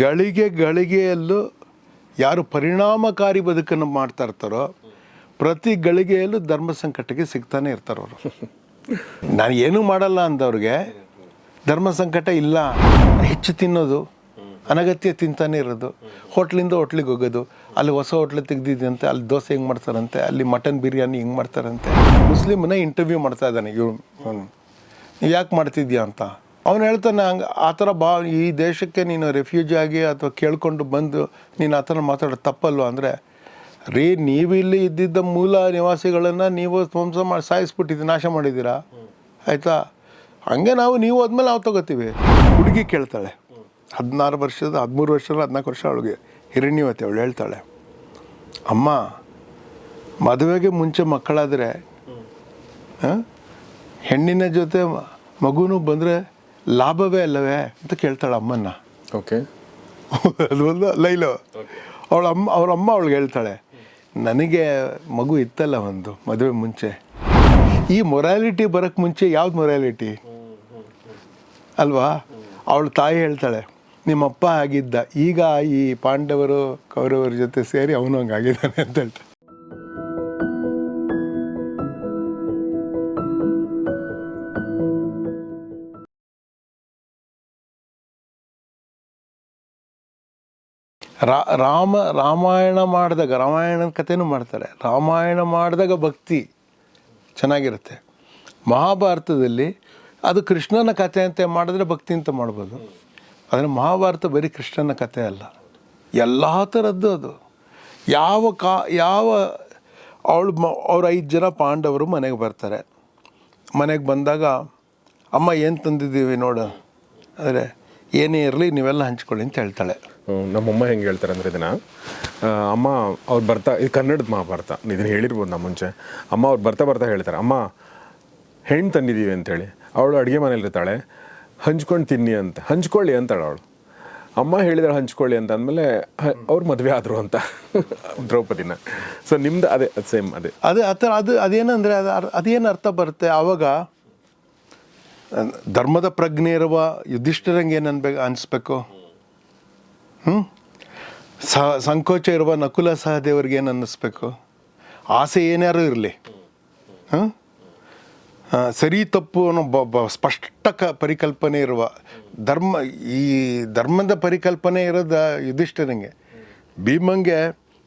ಗಳಿಗೆ ಗಳಿಗೆಯಲ್ಲೂ ಯಾರು ಪರಿಣಾಮಕಾರಿ ಬದುಕನ್ನು ಮಾಡ್ತಾ ಇರ್ತಾರೋ ಪ್ರತಿ ಗಳಿಗೆಯಲ್ಲೂ ಧರ್ಮ ಸಂಕಟಕ್ಕೆ ಸಿಗ್ತಾನೆ ಇರ್ತಾರವರು ನಾನು ಏನೂ ಮಾಡಲ್ಲ ಅಂದವ್ರಿಗೆ ಧರ್ಮ ಸಂಕಟ ಇಲ್ಲ ಹೆಚ್ಚು ತಿನ್ನೋದು ಅನಗತ್ಯ ತಿಂತಾನೆ ಇರೋದು ಹೋಟ್ಲಿಂದ ಹೋಟ್ಲಿಗೆ ಹೋಗೋದು ಅಲ್ಲಿ ಹೊಸ ಹೋಟ್ಲ್ ತೆಗ್ದಿದ್ದಂತೆ ಅಲ್ಲಿ ದೋಸೆ ಹೆಂಗೆ ಮಾಡ್ತಾರಂತೆ ಅಲ್ಲಿ ಮಟನ್ ಬಿರಿಯಾನಿ ಹೆಂಗೆ ಮಾಡ್ತಾರಂತೆ. ಮುಸ್ಲಿಮನ್ನ ಇಂಟರ್ವ್ಯೂ ಮಾಡ್ತಾ ಇದ್ದಾನೆ ಇವ್ ನೀವು ಯಾಕೆ ಮಾಡ್ತಿದ್ಯಾ ಅಂತ? ಅವನು ಹೇಳ್ತಾನೆ, ಹಂಗೆ, ಆ ಥರ ಬಾ, ಈ ದೇಶಕ್ಕೆ ನೀನು ರೆಫ್ಯೂಜ್ ಆಗಿ ಅಥವಾ ಕೇಳ್ಕೊಂಡು ಬಂದು ನೀನು ಆ ಥರ ಮಾತಾಡೋದು ತಪ್ಪಲ್ವ? ಅಂದರೆ, ರೀ ನೀವಿಲ್ಲಿ ಇದ್ದಿದ್ದ ಮೂಲ ನಿವಾಸಿಗಳನ್ನು ನೀವು ಧ್ವಂಸ ಮಾಡಿ, ಸಾಯಿಸ್ಬಿಟ್ಟಿದ್ದು, ನಾಶ ಮಾಡಿದ್ದೀರಾ? ಆಯಿತಾ? ಹಂಗೆ ನಾವು, ನೀವು ಆದಮೇಲೆ ನಾವು ತಗೋತೀವಿ. ಹುಡುಗಿ ಕೇಳ್ತಾಳೆ, ಹದಿನಾರು ವರ್ಷದ, ಹದಿಮೂರು ವರ್ಷದ, ಹದಿನಾಲ್ಕು ವರ್ಷ ಅವಳಿಗೆ, ಹಿರಣ್ಯವತಿ ಅವಳು ಹೇಳ್ತಾಳೆ, ಅಮ್ಮ, ಮದುವೆಗೆ ಮುಂಚೆ ಮಕ್ಕಳಾದರೆ ಹೆಣ್ಣಿನ ಜೊತೆ ಮಗುನು ಬಂದರೆ ಲಾಭವೇ ಅಲ್ಲವೇ ಅಂತ ಕೇಳ್ತಾಳೆ ಅಮ್ಮನ್ನ. ಓಕೆ ಅದು ಒಂದು ಲೈಲು. ಅವಳ ಅಮ್ಮ ಅವ್ರ ಅಮ್ಮ ಅವಳಿಗೆ ಹೇಳ್ತಾಳೆ ನನಗೆ ಮಗು ಇತ್ತಲ್ಲ ಒಂದು ಮದುವೆ ಮುಂಚೆ. ಈ ಮೊರಾಲಿಟಿ ಬರೋಕ್ಕೆ ಮುಂಚೆ ಯಾವ್ದು ಮೊರಾಲಿಟಿ ಅಲ್ವಾ? ಅವಳ ತಾಯಿ ಹೇಳ್ತಾಳೆ ನಿಮ್ಮಪ್ಪ ಆಗಿದ್ದ ಈಗ ಈ ಪಾಂಡವರು ಕೌರವರ ಜೊತೆ ಸೇರಿ ಅವನು ಹಂಗಾಗಿದ್ದಾನೆ ಅಂತ ಹೇಳ್ತಾಳೆ. ರಾ, ರಾಮ, ರಾಮಾಯಣ ಮಾಡಿದಾಗ, ರಾಮಾಯಣದ ಕಥೆನೂ ಮಾಡ್ತಾರೆ. ರಾಮಾಯಣ ಮಾಡಿದಾಗ ಭಕ್ತಿ ಚೆನ್ನಾಗಿರುತ್ತೆ. ಮಹಾಭಾರತದಲ್ಲಿ ಅದು ಕೃಷ್ಣನ ಕಥೆ ಅಂತ ಮಾಡಿದ್ರೆ ಭಕ್ತಿ ಅಂತ ಮಾಡ್ಬೋದು. ಆದರೆ ಮಹಾಭಾರತ ಬರೀ ಕೃಷ್ಣನ ಕಥೆ ಅಲ್ಲ. ಎಲ್ಲ ಥರದ್ದು ಅದು. ಯಾವ ಕಾ, ಯಾವ ಅವಳು ಮ, ಅವ್ರ ಐದು ಜನ ಪಾಂಡವರು ಮನೆಗೆ ಬರ್ತಾರೆ. ಮನೆಗೆ ಬಂದಾಗ, ಅಮ್ಮ, ಏನು ತಂದಿದ್ದೀವಿ ನೋಡು. ಅಂದರೆ ಏನೇ ಇರಲಿ ನೀವೆಲ್ಲ ಹಂಚ್ಕೊಳ್ಳಿ ಅಂತ ಹೇಳ್ತಾಳೆ. ನಮ್ಮಮ್ಮ ಹೆಂಗೆ ಹೇಳ್ತಾರೆ ಅಂದರೆ ಇದನ್ನು ಅಮ್ಮ ಅವ್ರು ಬರ್ತಾ ಇದು ಕನ್ನಡದ ಮಹಾಭಾರತ ಇದನ್ನು ಹೇಳಿರ್ಬೋದು ನಾ ಮುಂಚೆ. ಅಮ್ಮ ಅವ್ರು ಬರ್ತಾ ಬರ್ತಾ ಹೇಳ್ತಾರೆ ಅಮ್ಮ ಹೆಣ್ಣು ತಂದಿದ್ದೀವಿ ಅಂತೇಳಿ. ಅವಳು ಅಡುಗೆ ಮನೇಲಿರ್ತಾಳೆ ಹಂಚ್ಕೊಂಡು ತಿನ್ನಿ ಅಂತ ಹಂಚ್ಕೊಳ್ಳಿ ಅಂತಾಳೆ ಅವಳು. ಅಮ್ಮ ಹೇಳಿದಾಳೆ ಹಂಚ್ಕೊಳ್ಳಿ ಅಂತ ಅಂದಮೇಲೆ ಅವ್ರು ಮದುವೆ ಆದರು ಅಂತ ದ್ರೌಪದಿನ. ಸೊ ನಿಮ್ದು ಅದೇ ಸೇಮ್ ಅದೇ. ಅದು ಆ ಥರ ಅದು ಅದೇನಂದರೆ ಅದು ಅದೇನು ಅರ್ಥ ಬರುತ್ತೆ? ಆವಾಗ ಧರ್ಮದ ಪ್ರಜ್ಞೆ ಇರುವ ಯುಧಿಷ್ಠರಂಗೆ ಏನು ಅನ್ಬೇಕು ಅನಿಸ್ಬೇಕು? ಹ್ಞೂ ಸ, ಸಂಕೋಚ ಇರುವ ನಕುಲ ಸಹದೇವರಿಗೆ ಏನು ಅನ್ನಿಸ್ಬೇಕು ಆಸೆ ಏನಾರು ಇರಲಿ. ಹಾಂ, ಸರಿ ತಪ್ಪು ಅನ್ನೋ ಬ ಬ ಸ್ಪಷ್ಟ ಕ ಪರಿಕಲ್ಪನೆ ಇರುವ ಧರ್ಮ, ಈ ಧರ್ಮದ ಪರಿಕಲ್ಪನೆ ಇರೋದ ಯುಧಿಷ್ಠರಂಗೆ. ಭೀಮಂಗೆ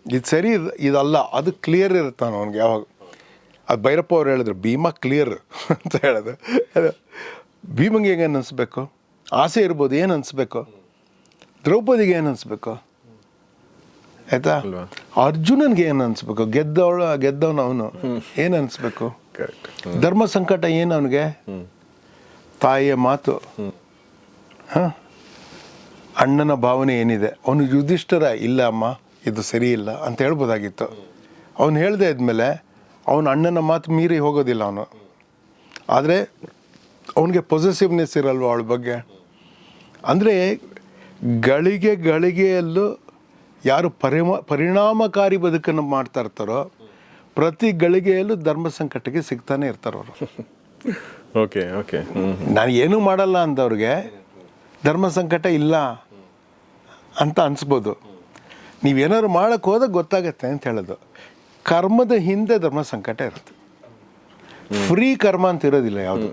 ಇದು ಸರಿ ಇದಲ್ಲ, ಅದು ಕ್ಲಿಯರ್ ಇರುತ್ತಾನೆ ಅವನಿಗೆ ಯಾವಾಗ? ಅದು ಭೈರಪ್ಪ ಅವ್ರು ಹೇಳಿದ್ರು, ಭೀಮ ಕ್ಲಿಯರ್ ಅಂತ ಹೇಳೋದು. ಭೀಮಂಗೆ ಏನು ಅನಿಸ್ಬೇಕು ಆಸೆ ಇರ್ಬೋದು ಏನು ಅನಿಸ್ಬೇಕು ದ್ರೌಪದಿಗೆ ಏನು ಅನಿಸ್ಬೇಕು ಆಯ್ತಾ? ಅಲ್ವಾ? ಅರ್ಜುನನ್ಗೆ ಏನು ಅನಿಸ್ಬೇಕು ಗೆದ್ದವಳು ಗೆದ್ದವನು ಅವನು. ಏನು ಅನಿಸ್ಬೇಕು ಧರ್ಮ ಸಂಕಟ ಏನು ಅವನಿಗೆ? ತಾಯಿಯ ಮಾತು. ಹಾಂ? ಅಣ್ಣನ ಭಾವನೆ ಏನಿದೆ? ಅವನು ಯುಧಿಷ್ಠರ ಇಲ್ಲ ಅಮ್ಮ ಇದು ಸರಿ ಇಲ್ಲ ಅಂತ ಹೇಳ್ಬೋದಾಗಿತ್ತು. ಅವನು ಹೇಳ್ದೆ ಇದ್ಮೇಲೆ ಅವನ ಅಣ್ಣನ ಮಾತು ಮೀರಿ ಹೋಗೋದಿಲ್ಲ ಅವನು. ಆದರೆ ಅವನಿಗೆ ಪೊಸೆಸಿವ್ನೆಸ್ ಇರಲ್ವ ಅವಳ ಬಗ್ಗೆ? ಅಂದರೆ ಗಳಿಗೆ ಗಳಿಗೆಯಲ್ಲೂ ಯಾರು ಪರಿಮ ಪರಿಣಾಮಕಾರಿ ಬದುಕನ್ನು ಮಾಡ್ತಾ ಇರ್ತಾರೋ ಪ್ರತಿ ಗಳಿಗೆಯಲ್ಲೂ ಧರ್ಮ ಸಂಕಟಕ್ಕೆ ಸಿಗ್ತಾನೆ ಇರ್ತಾರೆ ಅವರು. ಓಕೆ ಓಕೆ ನಾನು ಏನೂ ಮಾಡಲ್ಲ ಅಂದವ್ರಿಗೆ ಧರ್ಮ ಸಂಕಟ ಇಲ್ಲ ಅಂತ ಅನಿಸ್ಬೋದು. ನೀವೇನಾದ್ರು ಮಾಡೋಕ್ಕೆ ಹೋದಾಗ ಗೊತ್ತಾಗತ್ತೆ ಅಂತ ಹೇಳೋದು. ಕರ್ಮದ ಹಿಂದೆ ಧರ್ಮ ಸಂಕಟ ಇರುತ್ತೆ. ಫ್ರೀ ಕರ್ಮ ಅಂತ ಇರೋದಿಲ್ಲ ಯಾವುದು.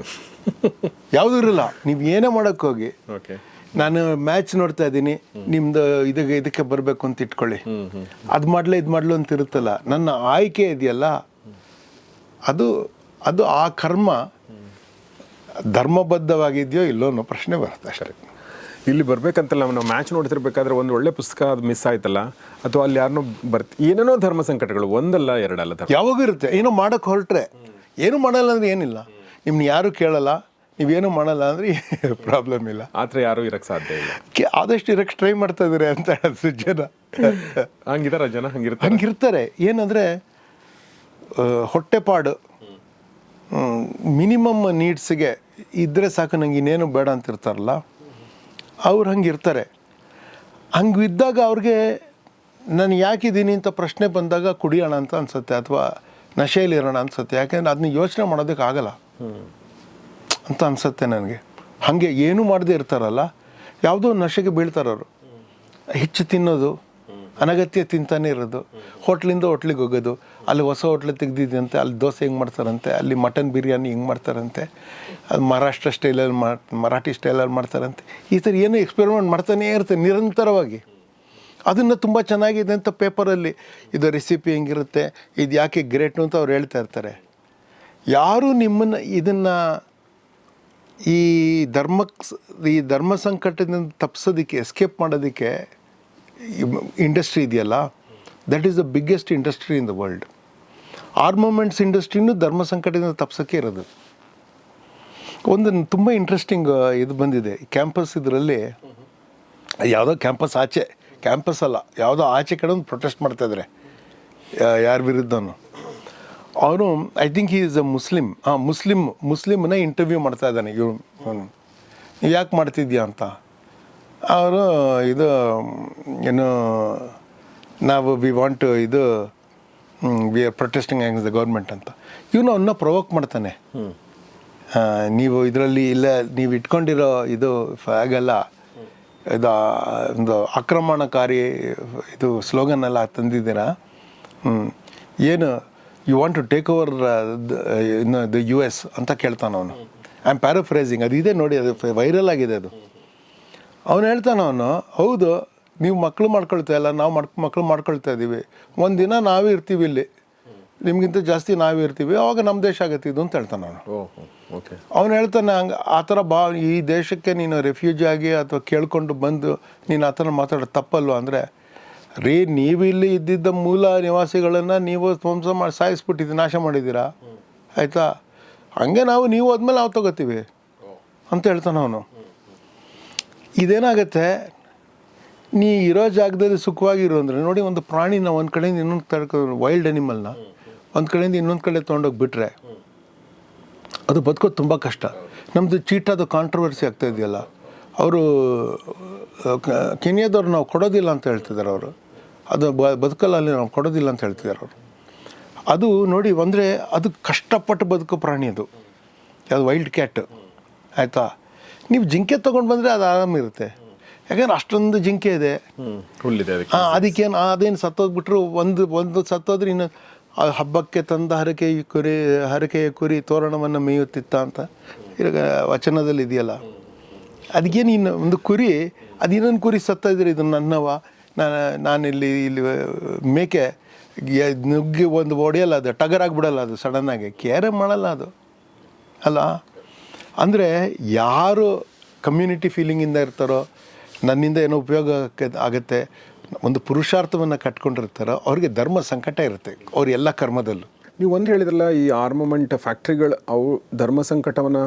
ಯಾವುದು ಇರಲ್ಲ. ನೀವು ಏನೇ ಮಾಡಕ್ಕೆ ಹೋಗಿ. ಓಕೆ. ನಾನು ಮ್ಯಾಚ್ ನೋಡ್ತಾ ಇದ್ದೀನಿ. ನಿಮ್ದು ಇದಕ್ಕೆ ಇದಕ್ಕೆ ಬರಬೇಕು ಅಂತ ಇಟ್ಕೊಳ್ಳಿ. ಅದು ಮಾಡ್ಲೆ ಇದು ಮಾಡ್ಲು ಅಂತ ಇರುತ್ತಲ್ಲ. ನನ್ನ ಆಯ್ಕೆ ಇದೆಯಲ್ಲ? ಅದು ಅದು ಆ ಕರ್ಮ ಧರ್ಮಬದ್ಧವಾಗಿದೆಯೋ ಇಲ್ಲೋ ಅನ್ನೋ ಪ್ರಶ್ನೆ ಬರುತ್ತೆ ಅಷ್ಟೇ. ಇಲ್ಲಿ ಬರ್ಬೇಕಂತಲ್ಲ ನಾವು ಮ್ಯಾಚ್ ನೋಡ್ತಿರ್ಬೇಕಾದ್ರೆ ಒಂದು ಒಳ್ಳೆ ಪುಸ್ತಕ ಅದು ಮಿಸ್ ಆಯ್ತಲ್ಲ ಅಥವಾ ಅಲ್ಲಿ ಯಾರನ್ನೋ ಬರ್ತ ಏನೇನೋ ಧರ್ಮ ಸಂಕಟಗಳು ಒಂದಲ್ಲ ಎರಡಲ್ಲ ಯಾವಾಗೂ ಇರುತ್ತೆ. ಏನೋ ಮಾಡಕ್ಕೆ ಹೊರಟ್ರೆ. ಏನು ಮಾಡಲ್ಲ ಅಂದ್ರೆ ಏನಿಲ್ಲ. ನಿಮ್ನ ಯಾರು ಕೇಳಲ್ಲ ನೀವೇನು ಮಾಡಲ್ಲ ಅಂದ್ರೆ ಪ್ರಾಬ್ಲಮ್ ಇಲ್ಲ. ಆ ಥರ ಯಾರೂ ಇರಕ್ಕೆ ಸಾಧ್ಯ ಇಲ್ಲ. ಆದಷ್ಟು ಇರಕ್ಕೆ ಟ್ರೈ ಮಾಡ್ತಾ ಇದ್ದಾರೆ ಅಂತ ಹೇಳಿದ್ರು ಜನ. ಹಂಗಿದಾರ ಜನ ಹಂಗಿರ್ತಾರೆ. ಹಂಗಿರ್ತಾರೆ. ಏನಂದರೆ ಹೊಟ್ಟೆಪಾಡು ಮಿನಿಮಮ್ ನೀಡ್ಸಿಗೆ ಇದ್ದರೆ ಸಾಕು ನಂಗೆ ಇನ್ನೇನು ಬೇಡ ಅಂತ ಇರ್ತಾರಲ್ಲ ಅವ್ರು ಹಂಗಿರ್ತಾರೆ. ಹಂಗಿದ್ದಾಗ ಅವ್ರಿಗೆ ನಾನು ಯಾಕಿದ್ದೀನಿ ಅಂತ ಪ್ರಶ್ನೆ ಬಂದಾಗ ಕುಡಿಯೋಣ ಅಂತ ಅನ್ಸುತ್ತೆ ಅಥವಾ ನಶೆಯಲ್ಲಿ ಇರೋಣ ಅನ್ಸುತ್ತೆ. ಯಾಕೆಂದ್ರೆ ಅದನ್ನ ಯೋಚನೆ ಮಾಡೋದಕ್ಕೆ ಆಗಲ್ಲ ಅಂತ ಅನ್ಸುತ್ತೆ ನನಗೆ. ಹಾಗೆ ಏನೂ ಮಾಡದೇ ಇರ್ತಾರಲ್ಲ, ಯಾವುದೋ ನಶೆಗೆ ಬೀಳ್ತಾರೆ ಅವರು. ಹೆಚ್ಚು ತಿನ್ನೋದು, ಅನಗತ್ಯ ತಿಂತಾನೆ ಇರೋದು. ಹೋಟ್ಲಿಂದ ಹೋಟ್ಲಿಗೆ ಹೋಗೋದು, ಅಲ್ಲಿ ಹೊಸ ಹೋಟ್ಲ್ ತೆಗ್ದಿದ್ದಂತೆ ಅಲ್ಲಿ ದೋಸೆ ಹೆಂಗೆ ಮಾಡ್ತಾರಂತೆ, ಅಲ್ಲಿ ಮಟನ್ ಬಿರಿಯಾನಿ ಹೆಂಗೆ ಮಾಡ್ತಾರಂತೆ, ಅದು ಮಹಾರಾಷ್ಟ್ರ ಸ್ಟೈಲಲ್ಲಿ ಮಾಡಿ, ಮರಾಠಿ ಸ್ಟೈಲಲ್ಲಿ ಮಾಡ್ತಾರಂತೆ. ಈ ಥರ ಏನೋ ಎಕ್ಸ್ಪೆರಿಮೆಂಟ್ ಮಾಡ್ತಾನೇ ಇರುತ್ತೆ ನಿರಂತರವಾಗಿ. ಅದನ್ನು ತುಂಬ ಚೆನ್ನಾಗಿದೆ ಅಂತ ಪೇಪರಲ್ಲಿ ಇದು ರೆಸಿಪಿ ಹೆಂಗಿರುತ್ತೆ, ಇದು ಯಾಕೆ ಗ್ರೇಟು ಅಂತ ಅವ್ರು ಹೇಳ್ತಾ ಇರ್ತಾರೆ. ಯಾರು ನಿಮ್ಮನ್ನು ಇದನ್ನು ಈ ಧರ್ಮ ಈ ಧರ್ಮ ಸಂಕಟದಿಂದ ತಪ್ಪಿಸೋದಕ್ಕೆ ಎಸ್ಕೇಪ್ ಮಾಡೋದಕ್ಕೆ ಇಂಡಸ್ಟ್ರಿ ಇದೆಯಲ್ಲ that is the biggest industry in the world armaments ಇಂಡಸ್ಟ್ರಿನೂ ಧರ್ಮ ಸಂಕಟದಿಂದ ತಪ್ಸೋಕ್ಕೆ ಇರೋದು. ಒಂದು ತುಂಬ ಇಂಟ್ರೆಸ್ಟಿಂಗ್ ಇದು ಬಂದಿದೆ. ಕ್ಯಾಂಪಸ್ ಇದರಲ್ಲಿ ಯಾವುದೋ ಕ್ಯಾಂಪಸ್ ಆಚೆ ಕ್ಯಾಂಪಸ್ ಅಲ್ಲ, ಯಾವುದೋ ಆಚೆ ಕಡೆ ಒಂದು ಪ್ರೊಟೆಸ್ಟ್ ಮಾಡ್ತಾಯಿದ್ರೆ ಯಾರ ವಿರುದ್ಧನೂ. ಅವನು I think he is a Muslim ಹಾಂ ಮುಸ್ಲಿಮ್ ಮುಸ್ಲಿಮ್ನ ಇಂಟರ್ವ್ಯೂ ಮಾಡ್ತಾ ಇದ್ದಾನೆ ಇವನು ನೀವು ಯಾಕೆ ಮಾಡ್ತಿದ್ಯಾ ಅಂತ? ಅವರು ಇದು ಏನು ನಾವು ವಿ ವಾಂಟ್ ಇದು ವಿ ಆರ್ ಪ್ರೊಟೆಸ್ಟಿಂಗ್ ಆ್ಯಂಗ್ಸ್ ದ ಗೌರ್ಮೆಂಟ್ ಅಂತ. ಇವನು ಅವನ್ನ ಪ್ರೊವೋಕ್ ಮಾಡ್ತಾನೆ. ನೀವು ಇದರಲ್ಲಿ ಇಲ್ಲ ನೀವು ಇಟ್ಕೊಂಡಿರೋ ಇದು ಆಗಲ್ಲ ಇದು ಒಂದು ಆಕ್ರಮಣಕಾರಿ ಇದು ಸ್ಲೋಗನ್ ಎಲ್ಲ ತಂದಿದ್ದೀರಾ? ಹ್ಞೂ ಏನು you want to take over in the US S ಅಂತ ಕೇಳ್ತಾನೆ ಅವನು. ಐ ಆಮ್ ಪ್ಯಾರಫ್ರೈಸಿಂಗ್ ಅದು ಇದೆ ನೋಡಿ ಅದು ವೈರಲ್ ಆಗಿದೆ ಅದು. ಅವನು ಹೇಳ್ತಾನೆ ಅವನು ಹೌದು ನೀವು ಮಕ್ಕಳು ಮಾಡ್ಕೊಳ್ತಾ ಇಲ್ಲ ನಾವು ಮಕ್ ಮಕ್ಕಳು ಮಾಡ್ಕೊಳ್ತಾ ಇದ್ದೀವಿ ಒಂದು ದಿನ ನಾವೇ ಇರ್ತೀವಿ ಇಲ್ಲಿ. ನಿಮಗಿಂತ ಜಾಸ್ತಿ ನಾವೇ ಇರ್ತೀವಿ ಅವಾಗ ನಮ್ಮ ದೇಶ ಆಗತ್ತೆ ಇದು ಅಂತ ಹೇಳ್ತಾನೆ ಅವನು. Oh okay. ಅವನು ಹೇಳ್ತಾನೆ ಹಂಗೆ ಆ ಥರ ಬಾ ಈ ದೇಶಕ್ಕೆ ನೀನು ರೆಫ್ಯೂಜಿ ಆಗಿ ಅಥವಾ ಕೇಳ್ಕೊಂಡು ಬಂದು ನೀನು ಆ ಥರ ಮಾತಾಡೋದು ತಪ್ಪಲ್ವ ಅಂದರೆ ರೀ, ನೀವು ಇಲ್ಲಿ ಇದ್ದಿದ್ದ ಮೂಲ ನಿವಾಸಿಗಳನ್ನು ನೀವು ಧ್ವಂಸ ಮಾಡಿ ಸಾಯಿಸ್ಬಿಟ್ಟಿದ್ದೀವಿ ನಾಶ ಮಾಡಿದ್ದೀರಾ? ಆಯಿತಾ? ಹಂಗೆ ನಾವು, ನೀವು ಹೋದ್ಮೇಲೆ ನಾವು ತಗೋತೀವಿ ಅಂತ ಹೇಳ್ತಾನೆ ಅವನು. ಇದೇನಾಗತ್ತೆ, ನೀ ಇರೋ ಜಾಗದಲ್ಲಿ ಸುಖವಾಗಿರು ಅಂದರೆ, ನೋಡಿ ಒಂದು ಪ್ರಾಣಿನ ಒಂದು ಕಡೆಯಿಂದ ಇನ್ನೊಂದು ತಡ್ಕೊ ವೈಲ್ಡ್ ಅನಿಮಲ್ನ ಒಂದು ಕಡೆಯಿಂದ ಇನ್ನೊಂದು ಕಡೆ ತೊಗೊಂಡೋಗಿ ಬಿಟ್ಟರೆ ಅದು ಬದುಕೋದು ತುಂಬ ಕಷ್ಟ. ನಮ್ಮದು ಚೀಟಾದ ಕಾಂಟ್ರವರ್ಸಿ ಆಗ್ತಾ ಇದೆಯಲ್ಲ, ಅವರು ಕೆನ್ಯಾದವ್ರು ನಾವು ಕೊಡೋದಿಲ್ಲ ಅಂತ ಹೇಳ್ತಿದ್ದಾರೆ ಅವರು. ಅದು ಬ ಬದುಕಲ್ಲ ಅಲ್ಲಿ ನಾವು ಕೊಡೋದಿಲ್ಲ ಅಂತ ಹೇಳ್ತಿದ್ದಾರೆ ಅವರು. ಅದು ನೋಡಿ ಅಂದರೆ ಅದು ಕಷ್ಟಪಟ್ಟು ಬದುಕೋ ಪ್ರಾಣಿ ಅದು. ಅದು ವೈಲ್ಡ್ ಕ್ಯಾಟ್. ಆಯಿತಾ? ನೀವು ಜಿಂಕೆ ತೊಗೊಂಡು ಬಂದರೆ ಅದು ಆರಾಮಿರುತ್ತೆ ಯಾಕಂದ್ರೆ ಅಷ್ಟೊಂದು ಜಿಂಕೆ ಇದೆ. ಹಾಂ ಅದಕ್ಕೇನು ಅದೇನು ಸತ್ತೋದ್ಬಿಟ್ರು ಒಂದು ಒಂದು ಸತ್ತೋದ್ರೆ ಇನ್ನು ಆ ಹಬ್ಬಕ್ಕೆ ತಂದ ಹರಕೆ ಕುರಿ ಹರಕೆಯ ಕುರಿ ತೋರಣವನ್ನು ಮೇಯುತ್ತಿತ್ತ ಅಂತ ಇವಾಗ ವಚನದಲ್ಲಿ ಇದೆಯಲ್ಲ ಅದಕ್ಕೇನು ಇನ್ನು ಒಂದು ಕುರಿ ಅದು ಇನ್ನೊಂದು ಕುರಿ ಸತ್ತ ಇದ್ರೆ ಇದು ನನ್ನವ ನಾನು ನಾನಿಲ್ಲಿ ಇಲ್ಲಿ ಮೇಕೆ ನುಗ್ಗಿ ಒಂದು ಹೊಡೆಯಲ್ಲ ಅದು ಟಗರಾಗ್ಬಿಡಲ್ಲ ಅದು ಸಡನ್ನಾಗಿ. ಕೇರೆ ಮಾಡಲ್ಲ ಅದು. ಅಲ್ಲ? ಅಂದರೆ ಯಾರು ಕಮ್ಯುನಿಟಿ ಫೀಲಿಂಗಿಂದ ಇರ್ತಾರೋ ನನ್ನಿಂದ ಏನೋ ಉಪಯೋಗ ಆಗುತ್ತೆ ಒಂದು ಪುರುಷಾರ್ಥವನ್ನು ಕಟ್ಕೊಂಡಿರ್ತಾರೋ ಅವ್ರಿಗೆ ಧರ್ಮ ಸಂಕಟ ಇರುತ್ತೆ ಅವ್ರ ಎಲ್ಲ ಕರ್ಮದಲ್ಲೂ. ನೀವು ಒಂದು ಹೇಳಿದ್ರಲ್ಲ ಈ ಆರ್ಮಮೆಂಟ್ ಫ್ಯಾಕ್ಟ್ರಿಗಳು ಅವು ಧರ್ಮ ಸಂಕಟವನ್ನ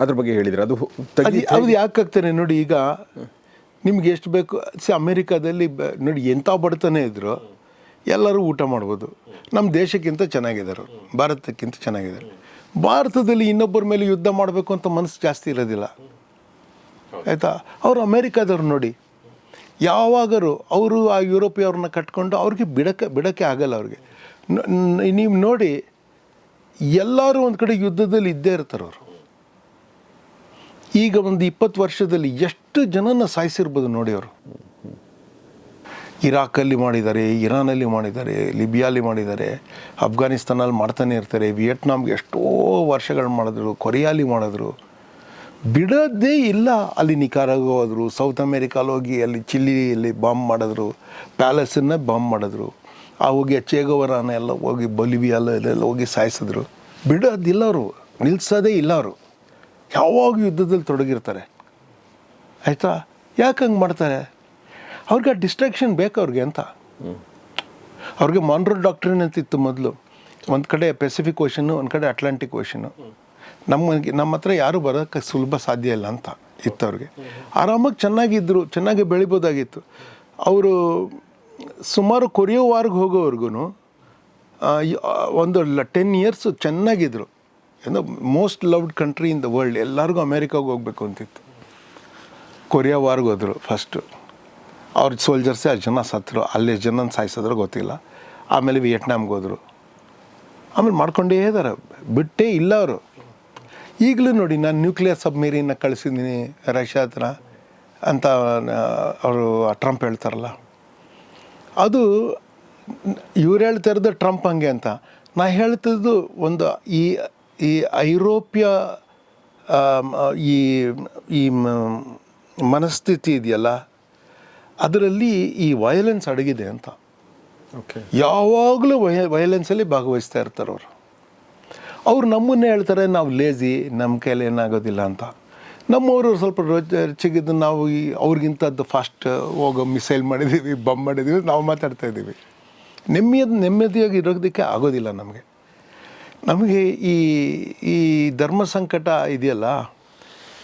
ಅದ್ರ ಬಗ್ಗೆ ಹೇಳಿದ್ರೆ. ಅದು ಅದು ಯಾಕೆ ಆಗ್ತಾನೆ ನೋಡಿ ಈಗ ನಿಮ್ಗೆ ಎಷ್ಟು ಬೇಕು? ಸಿ, ಅಮೇರಿಕಾದಲ್ಲಿ ನೋಡಿ ಎಂಥ ಬಡತನ ಇದ್ರು ಎಲ್ಲರೂ ಊಟ ಮಾಡ್ಬೋದು. ನಮ್ಮ ದೇಶಕ್ಕಿಂತ ಚೆನ್ನಾಗಿದ್ದಾರೆ. ಭಾರತಕ್ಕಿಂತ ಚೆನ್ನಾಗಿದ್ದಾರೆ. ಭಾರತದಲ್ಲಿ ಇನ್ನೊಬ್ಬರ ಮೇಲೆ ಯುದ್ಧ ಮಾಡಬೇಕು ಅಂತ ಮನಸ್ಸು ಜಾಸ್ತಿ ಇರೋದಿಲ್ಲ. ಆಯಿತಾ? ಅವರು ಅಮೇರಿಕಾದವ್ರು ನೋಡಿ. ಯಾವಾಗರೂ ಅವರು ಆ ಯುರೋಪಿಯವ್ರನ್ನ ಕಟ್ಕೊಂಡು ಅವ್ರಿಗೆ ಬಿಡಕ್ಕೆ ಬಿಡೋಕ್ಕೆ ಆಗಲ್ಲ ಅವ್ರಿಗೆ. ನೀವು ನೋಡಿ, ಎಲ್ಲರೂ ಒಂದು ಕಡೆ ಯುದ್ಧದಲ್ಲಿ ಇದ್ದೇ ಇರ್ತಾರೆ ಅವರು. ಈಗ ಒಂದು ಇಪ್ಪತ್ತು ವರ್ಷದಲ್ಲಿ ಎಷ್ಟು ಜನನ ಸಾಯಿಸಿರ್ಬೋದು ನೋಡಿ ಅವರು. ಇರಾಕಲ್ಲಿ ಮಾಡಿದ್ದಾರೆ, ಇರಾನಲ್ಲಿ ಮಾಡಿದ್ದಾರೆ, ಲಿಬಿಯಲ್ಲಿ ಮಾಡಿದ್ದಾರೆ ಅಫ್ಘಾನಿಸ್ತಾನಲ್ಲಿ ಮಾಡ್ತಾನೆ ಇರ್ತಾರೆ, ವಿಯೆಟ್ನಾಮ್ಗೆ ಎಷ್ಟೋ ವರ್ಷಗಳು ಮಾಡಿದ್ರು ಕೊರಿಯಾಲಿ ಮಾಡಿದ್ರು. ಬಿಡೋದೇ ಇಲ್ಲ ಅಲ್ಲಿ ನಿಕಾರಾಗ ಹೋದರು, ಸೌತ್ ಅಮೇರಿಕಾಲ್ ಹೋಗಿ ಅಲ್ಲಿ ಚಿಲ್ಲಿಯಲ್ಲಿ ಬಾಂಬ್ ಮಾಡಿದ್ರು, ಪ್ಯಾಲೇಸನ್ನ ಬಾಂಬ್ ಮಾಡಿದ್ರು. ಆ ಹೋಗಿ ಚೇಗೋವರನ ಎಲ್ಲ ಹೋಗಿ ಬೊಲಿವಿಯಲ್ಲ ಹೋಗಿ ಸಾಯಿಸಿದ್ರು. ಬಿಡೋದಿಲ್ಲ ಅವರು, ನಿಲ್ಸೋದೇ ಇಲ್ಲ ಅವರು. ಯಾವಾಗ ಯುದ್ಧದಲ್ಲಿ ತೊಡಗಿರ್ತಾರೆ. ಆಯಿತಾ? ಯಾಕೆ ಹಂಗೆ ಮಾಡ್ತಾರೆ? ಅವ್ರಿಗೆ ಆ ಡಿಸ್ಟ್ರಾಕ್ಷನ್ ಬೇಕು ಅವ್ರಿಗೆ ಅಂತ. ಅವ್ರಿಗೆ ಮಾನ್ರೋಲ್ ಡಾಕ್ಟ್ರಿನ್ ಅಂತ ಇತ್ತು ಮೊದಲು. ಒಂದು ಕಡೆ ಪೆಸಿಫಿಕ್ ಓಷನ್ನು ಒಂದು ಕಡೆ ಅಟ್ಲಾಂಟಿಕ್ ಓಷನ್ನು ನಮ್ಮ ನಮ್ಮ ಹತ್ರ ಯಾರೂ ಬರೋಕ್ಕೆ ಸುಲಭ ಸಾಧ್ಯ ಇಲ್ಲ ಅಂತ ಇತ್ತು ಅವ್ರಿಗೆ ಆರಾಮಾಗಿ ಚೆನ್ನಾಗಿದ್ದರು ಚೆನ್ನಾಗಿ ಬೆಳಿಬೋದಾಗಿತ್ತು. ಅವರು ಸುಮಾರು ಕೊರಿಯೋ ವಾರ್ಗೆ ಹೋಗೋವರೆಗೂ ಒಂದು ಟೆನ್ ಇಯರ್ಸು ಚೆನ್ನಾಗಿದ್ದರು ಏನೋ most loved country in the world ಎಲ್ಲರಿಗೂ ಅಮೇರಿಕಾಗೆ ಹೋಗ್ಬೇಕು ಅಂತಿತ್ತು. ಕೊರಿಯಾ ವಾರ್ಗೆ ಹೋದರು ಫಸ್ಟು ಅವ್ರ ಸೋಲ್ಜರ್ಸೇ ಆ ಜನ ಸತ್ತರು, ಅಲ್ಲಿ ಜನ ಸಾಯಿಸಿದ್ರು ಗೊತ್ತಿಲ್ಲ. ಆಮೇಲೆ ವಿಯೆಟ್ನಾಮ್ಗೆ ಹೋದರು. ಆಮೇಲೆ ಮಾಡ್ಕೊಂಡೇ ಇದ್ದಾರೆ ಬಿಟ್ಟೇ ಇಲ್ಲ ಅವರು. ಈಗಲೂ ನೋಡಿ, ನಾನು ನ್ಯೂಕ್ಲಿಯರ್ ಸಬ್ಮೇರಿನ ಕಳಿಸಿದ್ದೀನಿ, ರಷ್ಯಾ ಹತ್ರ ಅಂತ ಅವರು ಟ್ರಂಪ್ ಹೇಳ್ತಾರಲ್ಲ. ಅದು, ಇವ್ರು ಹೇಳ್ತಾ ಇರೋದು ಟ್ರಂಪ್ ಹಂಗೆ ಅಂತ. ನಾ ಹೇಳ್ತಿದ್ದು ಒಂದು ಈ ಈ ಐರೋಪ್ಯ ಈ ಈ ಮನಸ್ಥಿತಿ ಇದೆಯಲ್ಲ ಅದರಲ್ಲಿ ಈ ವಯಲೆನ್ಸ್ ಅಡಗಿದೆ ಅಂತ. ಓಕೆ ಯಾವಾಗಲೂ ವಯ ವಯಲೆನ್ಸಲ್ಲಿ ಭಾಗವಹಿಸ್ತಾ ಇರ್ತಾರೆ ಅವರು. ಅವ್ರು ನಮ್ಮನ್ನೇ ಹೇಳ್ತಾರೆ ನಾವು ಲೇಜಿ ನಮ್ಮ ಕೈಯಲ್ಲಿ ಏನಾಗೋದಿಲ್ಲ ಅಂತ. ನಮ್ಮವರು ಸ್ವಲ್ಪ ರುಚಿಗಿದ್ದು ನಾವು ಈ ಅವ್ರಿಗಿಂತದ್ದು ಫಾಸ್ಟ್ ಹೋಗೋ ಮಿಸೈಲ್ ಮಾಡಿದ್ದೀವಿ ಬಂಬ್ ಮಾಡಿದ್ದೀವಿ ನಾವು ಮಾತಾಡ್ತಾ ಇದ್ದೀವಿ. ನೆಮ್ಮದಿ ನೆಮ್ಮದಿಯಾಗಿ ಇರೋದಕ್ಕೆ ಆಗೋದಿಲ್ಲ ನಮಗೆ. ನಮಗೆ ಈ ಈ ಧರ್ಮ ಸಂಕಟ ಇದೆಯಲ್ಲ?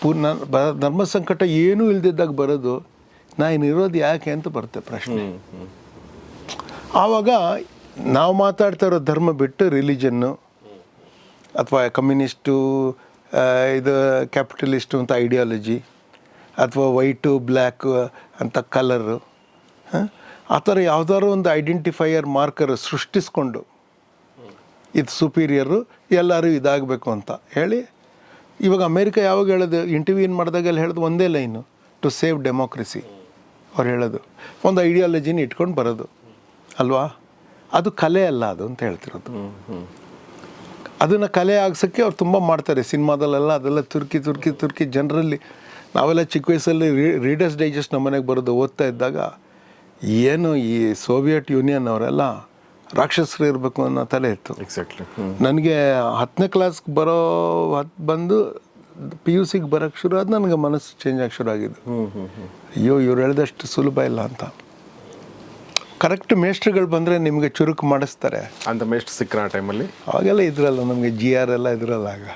ಪೂರ್ಣ ಬ ಧರ್ಮ ಸಂಕಟ ಏನೂ ಇಲ್ದಿದ್ದಾಗ ಬರೋದು ನಾನು ಇರೋದು ಯಾಕೆ ಅಂತ ಬರುತ್ತೆ ಪ್ರಶ್ನೆ. ಆವಾಗ ನಾವು ಮಾತಾಡ್ತಾ ಇರೋ ಧರ್ಮ ಬಿಟ್ಟು ರಿಲಿಜನ್ನು ಅಥವಾ ಕಮ್ಯುನಿಸ್ಟು ಇದು ಕ್ಯಾಪಿಟಲಿಸ್ಟು ಅಂತ ಐಡಿಯಾಲಜಿ ಅಥವಾ ವೈಟು ಬ್ಲ್ಯಾಕು ಅಂತ ಕಲರು ಆ ಥರ ಯಾವುದಾದ್ರು ಒಂದು ಐಡೆಂಟಿಫೈಯರ್ ಮಾರ್ಕರ್ ಸೃಷ್ಟಿಸ್ಕೊಂಡು ಇದು ಸುಪೀರಿಯರು ಎಲ್ಲರೂ ಇದಾಗಬೇಕು ಅಂತ. ಹೇಳಿ, ಇವಾಗ ಅಮೇರಿಕ ಯಾವಾಗ ಹೇಳೋದು? ಇಂಟರ್ವ್ಯೂನ್ ಮಾಡಿದಾಗೆಲ್ಲ ಹೇಳೋದು ಒಂದೇ ಲೈನು ಟು ಸೇವ್ ಡೆಮೋಕ್ರೆಸಿ ಅವ್ರು ಹೇಳೋದು, ಒಂದು ಐಡಿಯಾಲಜಿನ ಇಟ್ಕೊಂಡು ಬರೋದು. ಅಲ್ವಾ? ಅದು ಕಲೆ ಅಲ್ಲ ಅದು ಅಂತ ಹೇಳ್ತಿರೋದು. ಅದನ್ನು ಕಲೆ ಆಗ್ಸೋಕ್ಕೆ ಅವ್ರು ತುಂಬ ಮಾಡ್ತಾರೆ. ಸಿನಿಮಾದಲ್ಲೆಲ್ಲ ಅದೆಲ್ಲ ತುರ್ಕಿ ತುರ್ಕಿ ತುರ್ಕಿ ಜನರಲ್ಲಿ, ನಾವೆಲ್ಲ ಚಿಕ್ಕ ವಯಸ್ಸಲ್ಲಿ ರೀಡರ್ಸ್ ಡೈಜೆಸ್ಟ್ ನಮ್ಮ ಮನೆಗೆ ಬರೋದು ಓದ್ತಾ ಇದ್ದಾಗ, ಏನು ಈ ಸೋವಿಯಟ್ ಯೂನಿಯನ್ ಅವರೆಲ್ಲ ರಾಕ್ಷಸರು ಇರಬೇಕು ಅನ್ನೋ ತಲೆ ಇತ್ತು. ಎಕ್ಸಾಕ್ಟ್ಲಿ ನನಗೆ ಹತ್ತನೇ ಕ್ಲಾಸ್ಗೆ ಬರೋ ಹತ್ತು ಬಂದು ಪಿ ಯು ಸಿಗೆ ಬರೋಕ್ಕೆ ಶುರು ಆದ ನನಗೆ ಮನಸ್ಸು ಚೇಂಜ್ ಆಗಿ ಶುರು ಆಗಿದ್ದು. ಅಯ್ಯೋ ಇವ್ರು ಹೇಳ್ದಷ್ಟು ಸುಲಭ ಇಲ್ಲ ಅಂತ. ಕರೆಕ್ಟ್ ಮೇಸ್ಟ್ರುಗಳು ಬಂದರೆ ನಿಮಗೆ ಚುರುಕು ಮಾಡಿಸ್ತಾರೆ. ಅಂತ ಮೇಸ್ಟ್ ಸಿಕ್ಕರ ಆ ಟೈಮಲ್ಲಿ ಅವಾಗೆಲ್ಲ ಇದ್ರಲ್ಲ ನಮಗೆ ಜಿ ಆರ್ ಎಲ್ಲ ಇದ್ರಲ್ಲ ಆಗ.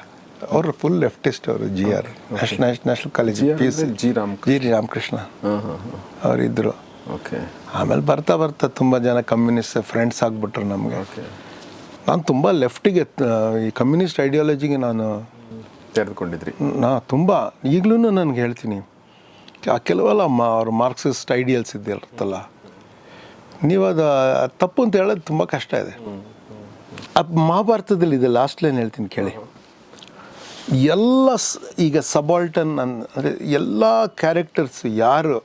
ಅವರು ಫುಲ್ ಲೆಫ್ಟಿಸ್ಟ್ ಅವರು G R national national college P U C G Ram G Ramakrishna ಹಾಂ ಹಾಂ ಹಾಂ ಅವರಿದ್ದರು ಓಕೆ ಆಮೇಲೆ ಬರ್ತಾ ಬರ್ತಾ ತುಂಬ ಜನ ಕಮ್ಯುನಿಸ್ಟ್ ಫ್ರೆಂಡ್ಸ್ ಆಗಿಬಿಟ್ರು ನಮಗೆ. ಓಕೆ ನಾನು ತುಂಬ ಲೆಫ್ಟಿಗೆ ಈ ಕಮ್ಯುನಿಸ್ಟ್ ಐಡಿಯಾಲಜಿಗೆ ನಾನು ತೆರೆದುಕೊಂಡಿದ್ರಿ. ನಾ ತುಂಬ ಈಗಲೂ ನನಗೆ ಹೇಳ್ತೀನಿ. ಆ ಕೆಲವೆಲ್ಲ ಮ ಅವ್ರ ಮಾರ್ಕ್ಸಿಸ್ಟ್ ಐಡಿಯಲ್ಸ್ ಇದ್ದಿರುತ್ತಲ್ಲ. ನೀವು ಅದು ತಪ್ಪು ಅಂತ ಹೇಳೋದು ತುಂಬ ಕಷ್ಟ ಇದೆ. ಮಹಾಭಾರತದಲ್ಲಿ ಇದೆ ಲಾಸ್ಟ್ ಲೈನ್ ಹೇಳ್ತೀನಿ ಕೇಳಿ. ಎಲ್ಲ ಈಗ ಸಬಾಲ್ಟನ್ ಅಂದರೆ ಎಲ್ಲ ಕ್ಯಾರೆಕ್ಟರ್ಸ್ ಯಾರು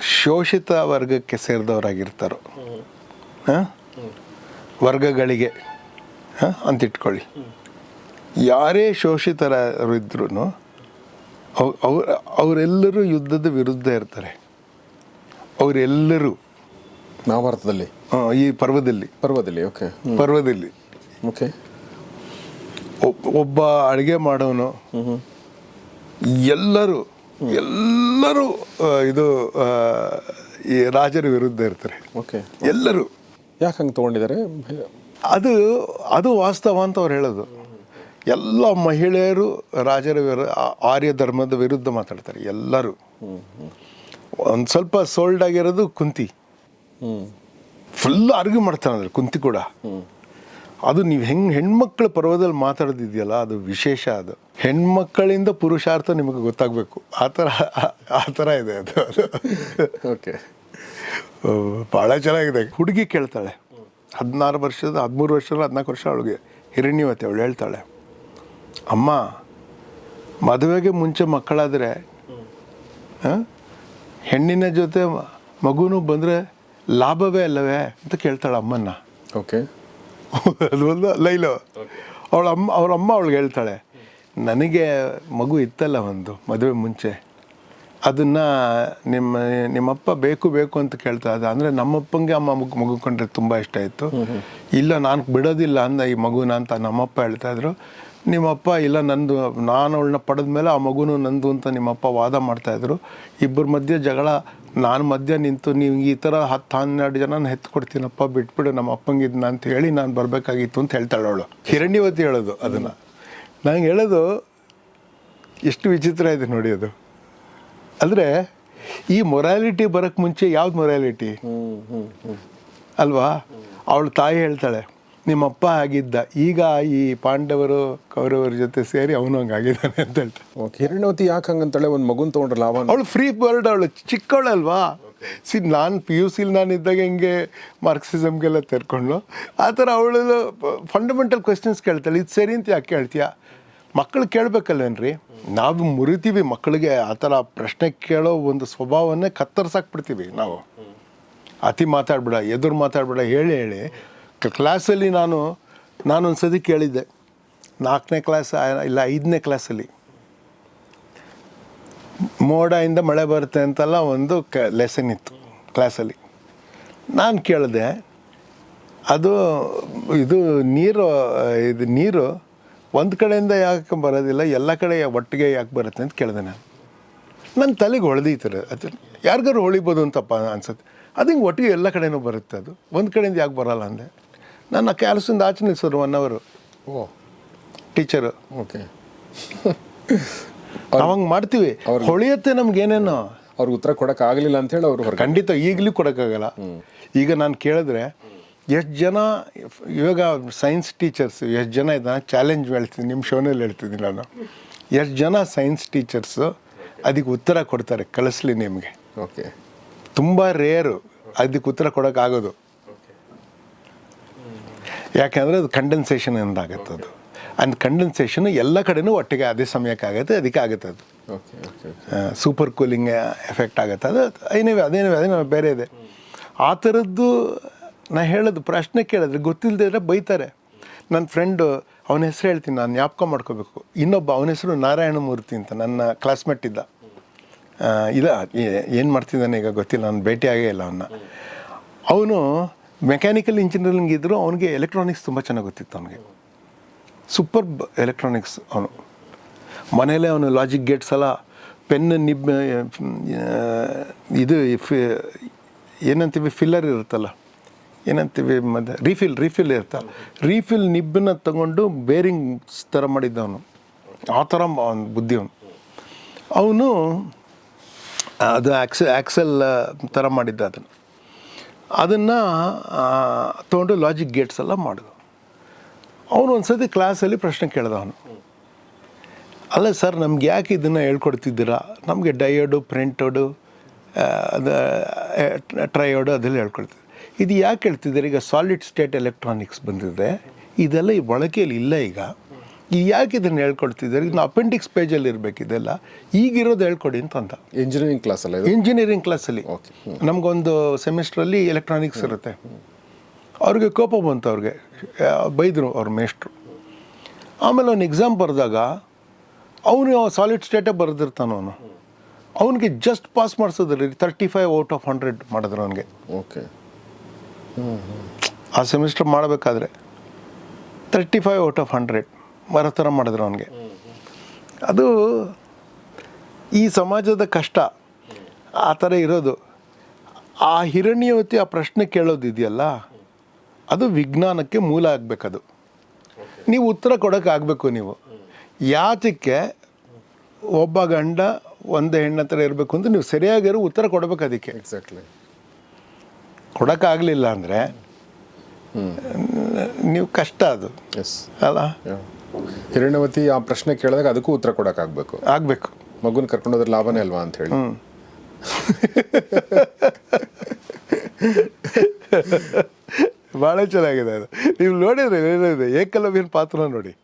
ಶೋಷಿತ ವರ್ಗಕ್ಕೆ ಸೇರಿದವರಾಗಿರ್ತಾರೋ? ಹಾಂ ವರ್ಗಗಳಿಗೆ ಹಾಂ ಅಂತ ಇಟ್ಕೊಳ್ಳಿ ಯಾರೇ ಶೋಷಿತರು ಇದ್ರೂ ಅವ್ರ ಅವರೆಲ್ಲರೂ ಯುದ್ಧದ ವಿರುದ್ಧ ಇರ್ತಾರೆ. ಅವರೆಲ್ಲರೂ. ಮಹಾಭಾರತದಲ್ಲಿ ಹಾಂ ಈ ಪರ್ವದಲ್ಲಿ. ಪರ್ವದಲ್ಲಿ ಓಕೆ ಪರ್ವದಲ್ಲಿ. ಓಕೆ ಒಬ್- ಒಬ್ಬ ಅಡುಗೆ ಮಾಡೋನು ಎಲ್ಲರೂ ಎಲ್ಲರೂ ಇದು ಈ ರಾಜರ ವಿರುದ್ಧ ಇರ್ತಾರೆ. ಓಕೆ. ಎಲ್ಲರೂ. ಯಾಕೆ ಹಂಗೆ ತೊಗೊಂಡಿದ್ದಾರೆ? ಅದು ಅದು ವಾಸ್ತವ ಅಂತ ಅವ್ರು ಹೇಳೋದು. ಎಲ್ಲ ಮಹಿಳೆಯರು ರಾಜರ ವಿರು ಆರ್ಯ ಧರ್ಮದ ವಿರುದ್ಧ ಮಾತಾಡ್ತಾರೆ ಎಲ್ಲರೂ. ಒಂದು ಸ್ವಲ್ಪ ಸೋಲ್ಡ್ ಆಗಿರೋದು ಕುಂತಿ. ಫುಲ್ ಆರ್ಗ್ಯೂ ಮಾಡ್ತಾನೆ ಅಂದರೆ ಕುಂತಿ ಕೂಡ. ಅದು ನೀವು ಹೆಂಗೆ ಹೆಣ್ಮಕ್ಳ ಪರ್ವದಲ್ಲಿ ಮಾತಾಡೋದಿದೆಯಲ್ಲ ಅದು ವಿಶೇಷ ಅದು. ಹೆಣ್ಮಕ್ಕಳಿಂದ ಪುರುಷಾರ್ಥ ನಿಮಗೆ ಗೊತ್ತಾಗಬೇಕು. ಆ ಥರ ಆ ಥರ ಇದೆ ಅದು. ಓಕೆ ಭಾಳ ಚೆನ್ನಾಗಿದೆ. ಹುಡುಗಿ ಕೇಳ್ತಾಳೆ. ಹದಿನಾರು ವರ್ಷದ ಹದಿಮೂರು ವರ್ಷದ ಹದಿನಾಲ್ಕು ವರ್ಷ ಅವಳಿಗೆ ಹಿರಣ್ಯವತಿ ಅವಳು ಹೇಳ್ತಾಳೆ ಅಮ್ಮ ಮದುವೆಗೆ ಮುಂಚೆ ಮಕ್ಕಳಾದರೆ ಹೆಣ್ಣಿನ ಜೊತೆ ಮಗುನು ಬಂದರೆ ಲಾಭವೇ ಅಲ್ಲವೇ? ಅಂತ ಕೇಳ್ತಾಳೆ ಅಮ್ಮನ್ನ. ಓಕೆ ಅದು ಒಂದು ಲೈಲು. ಅವಳ ಅಮ್ಮ ಅವ್ರ ಅಮ್ಮ ಅವಳಿಗೆ ಹೇಳ್ತಾಳೆ ನನಗೆ ಮಗು ಇತ್ತಲ್ಲ ಒಂದು ಮದುವೆ ಮುಂಚೆ. ಅದನ್ನು ನಿಮ್ಮ ನಿಮ್ಮಪ್ಪ ಬೇಕು ಬೇಕು ಅಂತ ಕೇಳ್ತಾ ಇದ್ದ. ಅಂದರೆ ನಮ್ಮಪ್ಪಂಗೆ ಅಮ್ಮ ಮಗು ಮಗು ಕಂಡ್ರೆ ತುಂಬ ಇಷ್ಟ ಇತ್ತು ಇಲ್ಲ ನಾನು ಬಿಡೋದಿಲ್ಲ ಅಂದ ಈ ಮಗುನ ಅಂತ ನಮ್ಮಪ್ಪ ಹೇಳ್ತಾ ಇದ್ರು. ನಿಮ್ಮಪ್ಪ ಇಲ್ಲ ನಂದು ನಾನು ಅವಳನ್ನ ಪಡೆದ ಮೇಲೆ ಆ ಮಗುನು ನಂದು ಅಂತ ನಿಮ್ಮಪ್ಪ ವಾದ ಮಾಡ್ತಾಯಿದ್ರು ಇಬ್ಬರ ಮಧ್ಯೆ ಜಗಳ ನಾನು ಮಧ್ಯ ನಿಂತು ನೀವು ಈ ಥರ ಹತ್ತು ಹನ್ನೆರಡು ಜನನ ಹೆತ್ತು ಕೊಡ್ತೀನಪ್ಪ ಬಿಟ್ಬಿಡು ನಮ್ಮ ಅಪ್ಪಂಗಿದ್ನ ಅಂತ ಹೇಳಿ ನಾನು ಬರಬೇಕಾಗಿತ್ತು ಅಂತ ಹೇಳ್ತಾಳೆ ಅವಳು. ಹಿರಣ್ಯವತಿ ಹೇಳೋದು ಅದನ್ನು. ನಂಗೆ ಹೇಳೋದು ಎಷ್ಟು ವಿಚಿತ್ರ ಇದೆ ನೋಡಿ ಅದು. ಅಂದರೆ ಈ ಮೊರಾಲಿಟಿ ಬರೋಕ್ಕೆ ಮುಂಚೆ ಯಾವ್ದು ಮೊರಾಲಿಟಿ ಅಲ್ವಾ? ಅವಳ ತಾಯಿ ಹೇಳ್ತಾಳೆ ನಿಮ್ಮಪ್ಪ ಆಗಿದ್ದ ಈಗ ಈ ಪಾಂಡವರು ಕೌರವರ ಜೊತೆ ಸೇರಿ ಅವನು ಹಂಗಾಗಿದ್ದಾನೆ ಅಂತ ಹೇಳ್ತಾಳೆ. ಓಕೆ ಹಿರಣ್ಯವತಿ ಯಾಕೆ ಹಂಗಂತಾಳೆ? ಒಂದು ಮಗುನ್ ತೊಗೊಂಡ್ರಲ್ಲ ಅವನು? ಅವಳು ಫ್ರೀ ಬರ್ಡ್ ಅವಳು ಚಿಕ್ಕವಳಲ್ವಾ? ಸಿ ನಾನು ಪಿ ಯು ಸಿಲಿ ನಾನು ಇದ್ದಾಗ ಹೆಂಗೆ ಮಾರ್ಕ್ಸಿಸಮ್ಗೆಲ್ಲ ತೆರ್ಕೊಂಡು ಆ ಥರ ಅವಳು ಫಂಡಮೆಂಟಲ್ ಕ್ವೆಶನ್ಸ್ ಕೇಳ್ತಾಳೆ. ಇದು ಸರಿ ಅಂತ ಯಾಕೆ ಕೇಳ್ತೀಯಾ? ಮಕ್ಕಳು ಕೇಳಬೇಕಲ್ಲೇನ್ರಿ ನಾವು ಮುರಿತೀವಿ ಮಕ್ಕಳಿಗೆ ಆ ಥರ ಪ್ರಶ್ನೆ ಕೇಳೋ ಒಂದು ಸ್ವಭಾವನ್ನೇ ಕತ್ತರಿಸಾಕ್ಬಿಡ್ತೀವಿ ನಾವು. ಅತಿ ಮಾತಾಡ್ಬೇಡ, ಎದುರು ಮಾತಾಡ್ಬೇಡ, ಹೇಳಿ ಹೇಳಿ. ಕ್ಲಾಸಲ್ಲಿ ನಾನು ನಾನೊಂದು ಸತಿ ಕೇಳಿದ್ದೆ. ನಾಲ್ಕನೇ ಕ್ಲಾಸ್ ಇಲ್ಲ, ಐದನೇ ಕ್ಲಾಸಲ್ಲಿ ಮೋಡದಿಂದ ಮಳೆ ಬರುತ್ತೆ ಅಂತೆಲ್ಲ ಒಂದು ಕ ಲೆಸನ್ ಇತ್ತು ಕ್ಲಾಸಲ್ಲಿ ನಾನು ಕೇಳಿದೆ ಅದು ಇದು ನೀರು ಇದು ನೀರು ಒಂದು ಕಡೆಯಿಂದ ಯಾಕೆ ಬರೋದಿಲ್ಲ ಎಲ್ಲ ಕಡೆ ಒಟ್ಟಿಗೆ ಯಾಕೆ ಬರುತ್ತೆ ಅಂತ ಕೇಳಿದೆ ನಾನು. ನನ್ನ ತಲೆಗೆ ಹೊಳೆದೀತಾರೆ ಅದು ಯಾರಿಗಾರು ಹೊಳಿಬೋದು ಅಂತಪ್ಪ ಅನ್ಸುತ್ತೆ. ಅದು ಹಿಂಗೆ ಒಟ್ಟಿಗೆ ಎಲ್ಲ ಕಡೆನೂ ಬರುತ್ತೆ ಅದು. ಒಂದು ಕಡೆಯಿಂದ ಯಾಕೆ ಬರಲ್ಲ ಅಂದೆ. ನನ್ನ ಕೆಲಸದಿಂದ ಆಚೆ ನಿಲ್ಸೋರು ಒನ್ ಅವರು ಓ. ಟೀಚರು ಓಕೆ ಅವಂಗೆ ಮಾಡ್ತೀವಿ. ಹೊಳೆಯುತ್ತೆ ನಮ್ಗೇನೇನೋ ಅವ್ರಿಗೆ ಉತ್ತರ ಕೊಡೋಕ್ಕಾಗಲಿಲ್ಲ ಆಗಲಿಲ್ಲ ಅಂತ ಹೇಳಿ ಅವ್ರು ಖಂಡಿತ ಈಗಲೂ ಕೊಡೋಕ್ಕಾಗಲ್ಲ. ಈಗ ನಾನು ಕೇಳಿದ್ರೆ ಎಷ್ಟು ಜನ ಇವಾಗ ಸೈನ್ಸ್ ಟೀಚರ್ಸ್ ಎಷ್ಟು ಜನ ಇದನ್ನ ಚಾಲೆಂಜ್ ಹೇಳ್ತೀನಿ ನಿಮ್ಮ ಶೋನಲ್ಲಿ ಹೇಳ್ತಿದ್ದೀನಿ ನಾನು. ಎಷ್ಟು ಜನ ಸೈನ್ಸ್ ಟೀಚರ್ಸು ಅದಕ್ಕೆ ಉತ್ತರ ಕೊಡ್ತಾರೆ ಕಳಿಸ್ಲಿ ನಿಮಗೆ. ಓಕೆ ತುಂಬ ರೇರು ಅದಕ್ಕೆ ಉತ್ತರ ಕೊಡೋಕ್ಕಾಗೋದು. ಯಾಕೆಂದರೆ ಅದು ಕಂಡೆನ್ಸೇಷನ್ ಎಂದಾಗತ್ತದು ಅದು. ಅಂಡ್ ಕಂಡೆನ್ಸೇಷನ್ ಎಲ್ಲ ಕಡೆನೂ ಒಟ್ಟಿಗೆ ಅದೇ ಸಮಯಕ್ಕೆ ಆಗುತ್ತೆ ಅದಕ್ಕೆ ಆಗುತ್ತೆ ಅದು. ಸೂಪರ್ ಕೂಲಿಂಗ್ ಎಫೆಕ್ಟ್ ಆಗುತ್ತೆ. ಅದು ಏನಿವೆ ಅದೇನಿವೆ ಅದೇನೋ ಬೇರೆ ಇದೆ. ಆ ಥರದ್ದು ನಾ ಹೇಳೋದು ಪ್ರಶ್ನೆ ಕೇಳಿದ್ರೆ ಗೊತ್ತಿಲ್ಲದೆ ಇದ್ರೆ ಬೈತಾರೆ. ನನ್ನ ಫ್ರೆಂಡು ಅವನ ಹೆಸರು ಹೇಳ್ತೀನಿ ನಾನು ಜ್ಞಾಪಕ ಮಾಡ್ಕೋಬೇಕು. ಇನ್ನೊಬ್ಬ ಅವನ ಹೆಸರು ನಾರಾಯಣ ಮೂರ್ತಿ ಅಂತ ನನ್ನ ಕ್ಲಾಸ್ಮೇಟ್ ಇದ್ದ. ಇಲ್ಲ ಏನು ಮಾಡ್ತಿದ್ದಾನೆ ಈಗ ಗೊತ್ತಿಲ್ಲ ನಾನು ಭೇಟಿಯಾಗೇ ಇಲ್ಲ ಅವನ್ನ ಅವನು ಮೆಕ್ಯಾನಿಕಲ್ ಇಂಜಿನಿಯರಿಂಗ್ ಇದ್ದರೂ ಅವನಿಗೆ ಎಲೆಕ್ಟ್ರಾನಿಕ್ಸ್ ತುಂಬ ಚೆನ್ನಾಗಿ ಗೊತ್ತಿತ್ತು ಅವನಿಗೆ. ಸೂಪರ್ ಎಲೆಕ್ಟ್ರಾನಿಕ್ಸ್ ಅವನು. ಮನೆಯಲ್ಲೇ ಅವನು ಲಾಜಿಕ್ ಗೇಟ್ಸ್ ಎಲ್ಲ ಪೆನ್ ನಿಬ್ ಇದು ಏನಂತೀವಿ ಫಿಲ್ಲರ್ ಇರುತ್ತಲ್ಲ? ಏನಂತೀವಿ, ಮತ್ತು ರೀಫಿಲ್ ರೀಫಿಲ್ ಇರ್ತಲ್ಲ ರೀಫಿಲ್ ನಿಬ್ಬನ್ನ ತಗೊಂಡು ಬೇರಿಂಗ್ಸ್ ಥರ ಮಾಡಿದ್ದವನು. ಆ ಥರ ಅವನು ಬುದ್ಧಿ ಅವನು. ಅವನು, ಅದು ಆಕ್ಸ ಆ್ಯಕ್ಸೆಲ್ ಥರ ಮಾಡಿದ್ದ ಅದನ್ನು. ಅದನ್ನು ತೊಗೊಂಡು ಲಾಜಿಕ್ ಗೇಟ್ಸ್ ಎಲ್ಲ ಮಾಡಿದ. ಅವನು ಒಂದು ಸತಿ ಕ್ಲಾಸಲ್ಲಿ ಪ್ರಶ್ನೆ ಕೇಳ್ದ ಅವನು. ಅಲ್ಲ ಸರ್ ನಮ್ಗೆ ಯಾಕೆ ಇದನ್ನು ಹೇಳ್ಕೊಡ್ತಿದ್ದೀರಾ? ನಮಗೆ ಡಯೋಡು ಪ್ರಿಂಟೋಡು ಅದು ಟ್ರಯೋಡು ಅದೆಲ್ಲ ಹೇಳ್ಕೊಡ್ತಿದ್ದೆ. ಇದು ಯಾಕೆ ಹೇಳ್ತಿದ್ದಾರೆ? ಈಗ ಸಾಲಿಡ್ ಸ್ಟೇಟ್ ಎಲೆಕ್ಟ್ರಾನಿಕ್ಸ್ ಬಂದಿದೆ. ಇದೆಲ್ಲ ಈ ಬಳಕೆಯಲ್ಲಿ ಇಲ್ಲ ಈಗ. ಈ ಯಾಕೆ ಇದನ್ನು ಹೇಳ್ಕೊಡ್ತಿದ್ದಾರೆ? ಇದನ್ನ ಅಪೆಂಡಿಕ್ಸ್ ಪೇಜಲ್ಲಿ ಇರಬೇಕು ಇದೆಲ್ಲ. ಈಗಿರೋದು ಹೇಳ್ಕೊಡಿ ಅಂತ ಅಂದ. ಇಂಜಿನಿಯರಿಂಗ್ ಕ್ಲಾಸಲ್ಲಿ ಇಂಜಿನಿಯರಿಂಗ್ ಕ್ಲಾಸಲ್ಲಿ ನಮಗೊಂದು ಸೆಮಿಸ್ಟ್ರಲ್ಲಿ ಎಲೆಕ್ಟ್ರಾನಿಕ್ಸ್ ಇರುತ್ತೆ. ಅವ್ರಿಗೆ ಕೋಪ ಬಂತು ಅವ್ರಿಗೆ ಬೈದರು ಅವ್ರ ಮೇಷ್ಟ್ರು. ಆಮೇಲೆ ಅವ್ನು ಎಕ್ಸಾಮ್ ಬರೆದಾಗ ಅವನು ಸಾಲಿಡ್ ಸ್ಟೇಟೇ ಬರೆದಿರ್ತಾನ ಅವನು. ಅವನಿಗೆ just pass ಮಾಡಿಸಿದ್ರಿ thirty five out of hundred ಮಾಡಿದ್ರು ಅವನಿಗೆ. ಓಕೆ ಆ ಸೆಮಿಸ್ಟರ್ ಮಾಡಬೇಕಾದ್ರೆ thirty five out of hundred ಮರ ಥರ ಮಾಡಿದ್ರು ಅವನಿಗೆ. ಅದು ಈ ಸಮಾಜದ ಕಷ್ಟ. ಆ ಥರ ಇರೋದು. ಆ ಹಿರಣ್ಯವತಿ ಆ ಪ್ರಶ್ನೆ ಕೇಳೋದಿದೆಯಲ್ಲ? ಅದು ವಿಜ್ಞಾನಕ್ಕೆ ಮೂಲ ಆಗಬೇಕದು. ನೀವು ಉತ್ತರ ಕೊಡೋಕ್ಕಾಗಬೇಕು ಆಗಬೇಕು ನೀವು. ಯಾತಕ್ಕೆ ಒಬ್ಬ ಗಂಡ ಒಂದು ಹೆಣ್ಣ ಹತ್ರ ಇರಬೇಕು ಅಂತ ನೀವು ಸರಿಯಾಗಿರೋ ಉತ್ತರ ಕೊಡಬೇಕು ಅದಕ್ಕೆ. ಎಕ್ಸಾಕ್ಟ್ಲಿ ಕೊಡೋಕ್ಕಾಗಲಿಲ್ಲ ಅಂದರೆ ನೀವು ಕಷ್ಟ ಅದು. ಎಸ್ ಅಲ್ಲ? ಹಿರಣ್ಯವತಿ ಆ ಪ್ರಶ್ನೆ ಕೇಳಿದಾಗ ಅದಕ್ಕೂ ಉತ್ತರ ಕೊಡೋಕ್ಕಾಗಬೇಕು ಆಗಬೇಕು. ಮಗುನ ಕರ್ಕೊಂಡೋದ್ರೆ ಲಾಭನೇ ಅಲ್ವಾ ಅಂತ ಹೇಳಿ. ಭಾಳ ಚೆನ್ನಾಗಿದೆ ಅದು. ನೀವು ನೋಡಿದ್ರೆ ಏನಿದೆ? ಏಕಲವ್ಯನ ಪಾತ್ರ ನೋಡಿ.